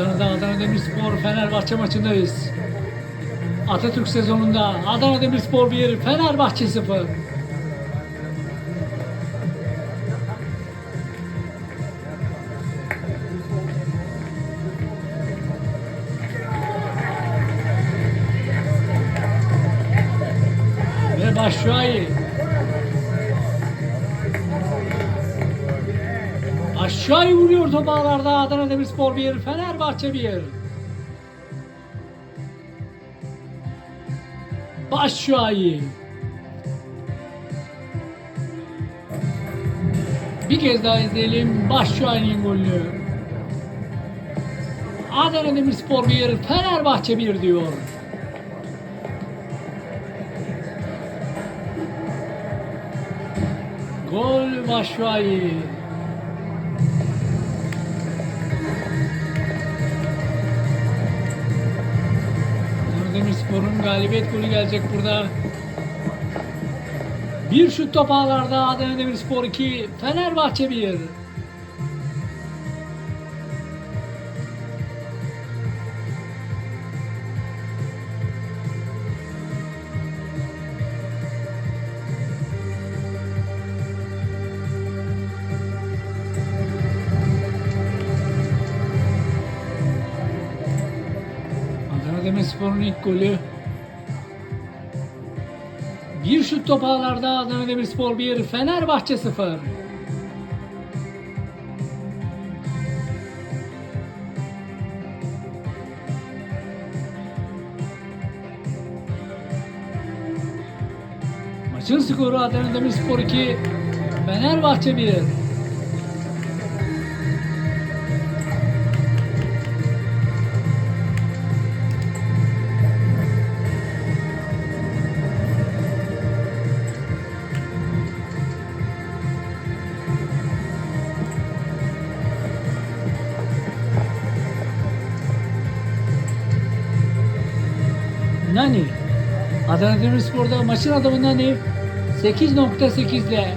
Adana'da Adana Demirspor Fenerbahçe maçındayız. Atatürk sezonunda Adana Demirspor 1, Fenerbahçe 0. Ve Başşuay Aşağı vuruyor top Adana Demirspor 1, Fenerbahçe 1. Başşuay. Bir kez daha izleyelim Başşuay'ın golünü. Adana Demirspor 1, Fenerbahçe 1 diyor. Gol Başşuay. Demirspor'un galibiyet golü gelecek burada. Bir şut top ağlarda Adana Demirspor 2, Fenerbahçe 1. Demirspor'un ilk golü. Bir şut top ağlarda Adana Demirspor 1, Fenerbahçe 0. Maçın skoru Adana Demirspor 2, Fenerbahçe 1. Nani? Adana Demirspor'da maçın adamı Nani 8.8 ile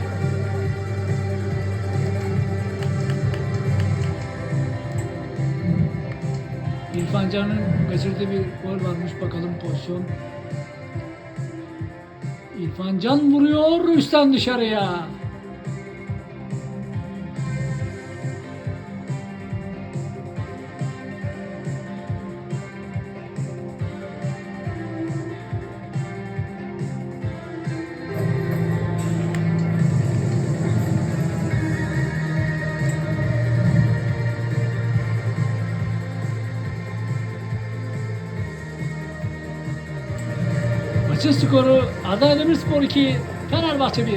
İrfan Can'ın kaçırdığı bir gol varmış bakalım pozisyon. İrfan Can vuruyor üstten dışarıya. Maçın skoru Adana Demirspor 2, Fenerbahçe 1.